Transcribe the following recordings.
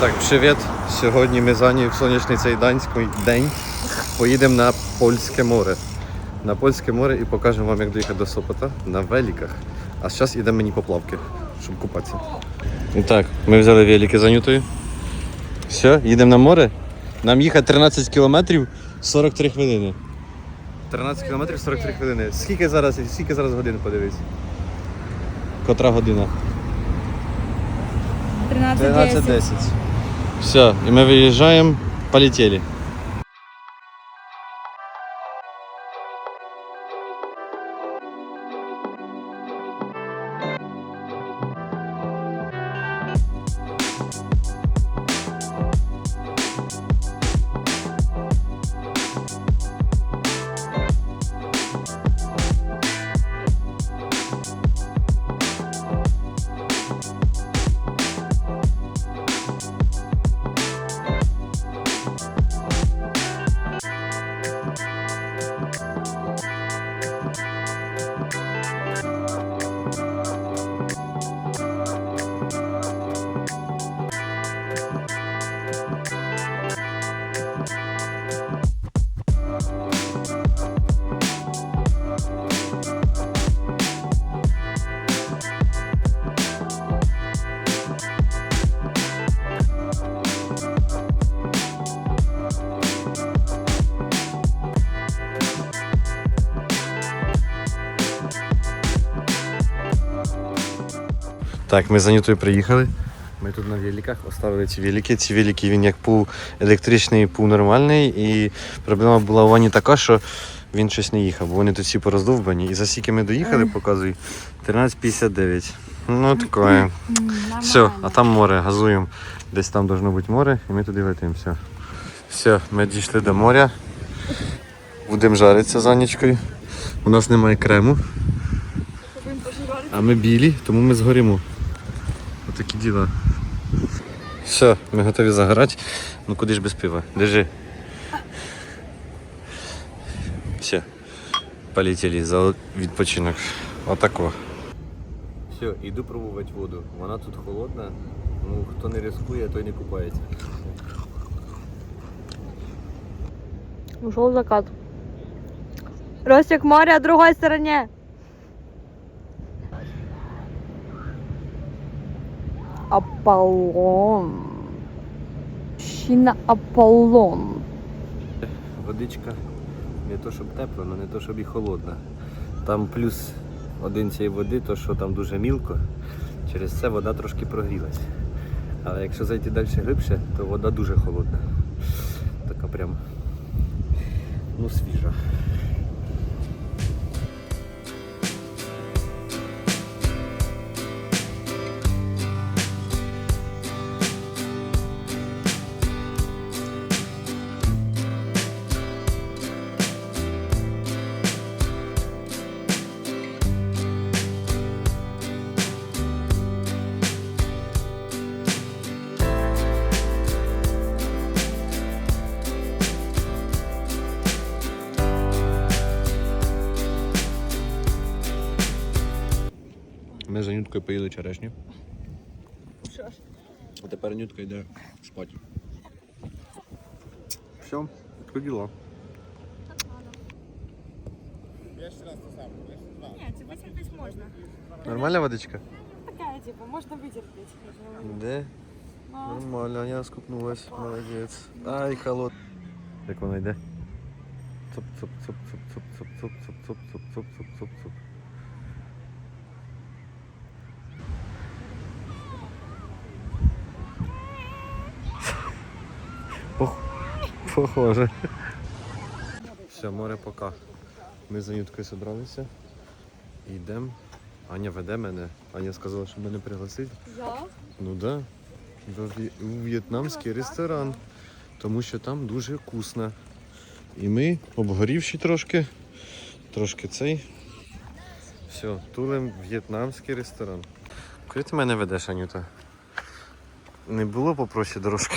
Так, привіт. Сьогодні ми з Анією в сонячний цей данський день поїдемо на Польське море. На Польське море і покажемо вам, як доїхати до Сопота на великах. А зараз йдемо мені по плавки, щоб купатися. І так, ми взяли велики з Анютою. Все, їдемо на море. Нам їхати 13 кілометрів 43 хвилини. 13 кілометрів 43 хвилини. Скільки зараз, скільки зараз годин подивись? Котра година? 13 10. Все, и мы выезжаем, полетели. Так, ми за Нютою приїхали. Ми тут на великах оставили ці велики. Ці велики він як пул електричний, пул нормальний. І проблема була у Вані така, що він щось не їхав, бо вони тут всі пороздовбані. І за скільки ми доїхали, показуй, 13.59. Ну таке. Все, а там море, газуємо. Десь там должно бути море, і ми туди летимо. Все. Все, ми дійшли до моря. Будемо жаритися за нічкою. У нас немає крему. А ми білі, тому ми згорімо. Отакі діла. Все, ми готові загорати. Ну куди ж без пива? Держи. Все. Полетіли за відпочинок. Отако. Все, іду пробувати воду. Вона тут холодна. Ну, хто не рискує, той не купається. Ушел закат. Ростик моря в другой стороне. Аполлон. Мужчина Аполлон. Водичка не то щоб тепла, але не то щоб і холодна. Там плюс один цієї води, то що там дуже мілко, через це вода трошки прогрілась. Але якщо зайти далі глибше, то вода дуже холодна. Така прям ну свіжа. Нюткою поїли черешню. А тепер Нютка йде спати. Все, таке діло. Нет, типа терпеть можно. Нормальна водичка? Такая, типа, можно вытерпеть. Де? Нормально, я скупнулась. Молодець. Ай, холод. Як вона йде? Цоп, Пох- Похоже. Все, море пока. Ми за Юткою зібралися. І йдемо. Аня веде мене. Аня сказала, що мене пригласить. Я? Ну да. До у в'єтнамський ресторан. Тому що там дуже вкусно. І ми обгорівші трошки. Трошки цей. Все, тулим в'єтнамський ресторан. Куди ти мене ведеш, Анюта? Не було попроще дорожки.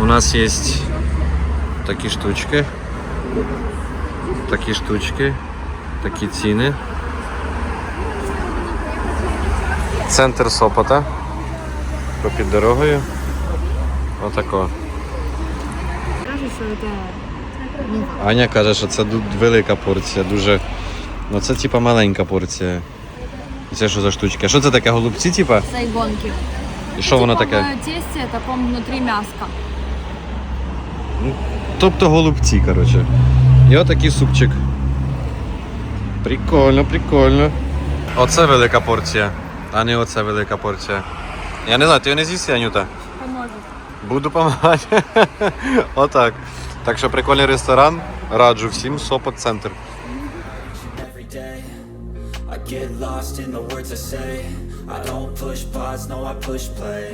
У нас є такі штучки. Такі штучки. Такі ціни. Центр Сопота. Попід дорогою. Отако. Аня каже, що це велика порція, дуже. Ну це типа маленька порція. Це що за штучки? А що це таке? Голубці, типа? Сайгонки. І що воно таке? В тесте таком внутри мяска. Тобто голубці, коротше. І отакий супчик. Прикольно, прикольно. Оце велика порція, а не оце велика порція. Я не знаю, ти не з'їси, Анюта? Поможет. Буду допомагати. Отак. Так що прикольний ресторан. Раджу всім Сопот центр. I get lost in the words I say. I don't push pause, no, I push play.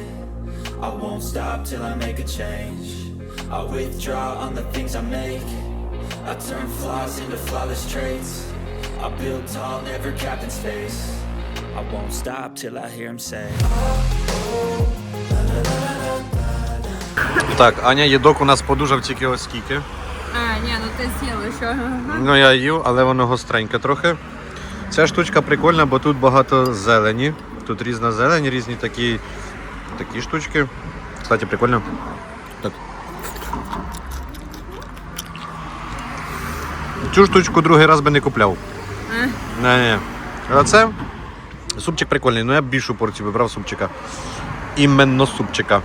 I won't stop till I make a change. I withdraw on the things I make. I turn flaws into flawless traits. I build tall, never capped in space. I won't stop till I hear him say. Так, Аня, їдок у нас подужав тільки ось скільки. А, не, ну ты съел еще. Ну я їв, але воно гостреньке трохи. Ця штучка прикольна, бо тут багато зелені. Тут різна зелень, різні такі, такі штучки. Кстати, прикольно. Так. Цю штучку другий раз би не купляв. Не, не. А це супчик прикольний, ну я б більшу порцію вибрав супчика. Іменно супчика.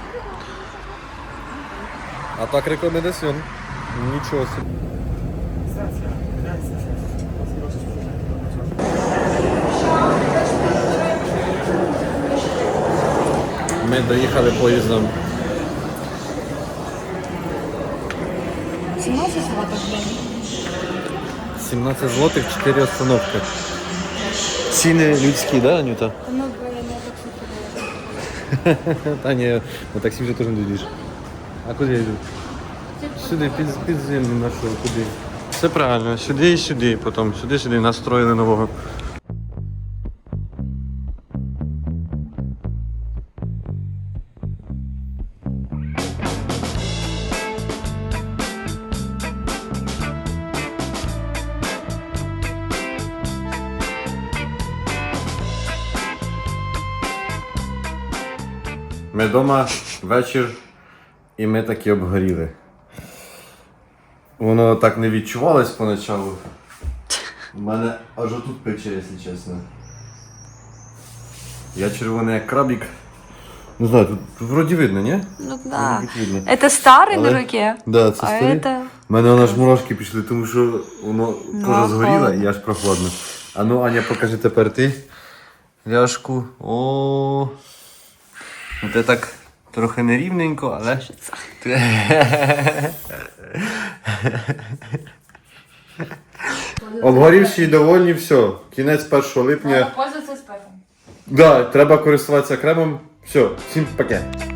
А так рекомендаціон. Нічого собі. Ми доїхали поїздом. 17 злотых, блин. 17 злотих, 4 остановки. Ціни людські, да, Анюта? Ну, я так что Та ні, на таксі вже теж не доїдеш. А куди я йду? Сюди, під, під землю нашу, куди? Все правильно, сюди і сюди, потім сюди, сюди настроїли нового. Ми вдома вечір, і ми такі обгоріли. Воно так не відчувалось поначалу. У мене аж отут пече, якщо чесно. Я червоний як крабік. Не знаю, тут, тут вроді видно, ні? Ну Вроді б видно. Это старый Але- на руке. Да, це А старі. это... У мене аж мурашки пішли, тому що воно Ну, кожа згоріла холодно. і аж прохладно. А ну, Аня, покажи тепер ти. Ляшку. О. це так трохи нерівненько, але. Обгорівші і довольні, все. Кінець 1 липня. Пользоваться спеком. Да, треба користуватися кремом. Все, всім пакет.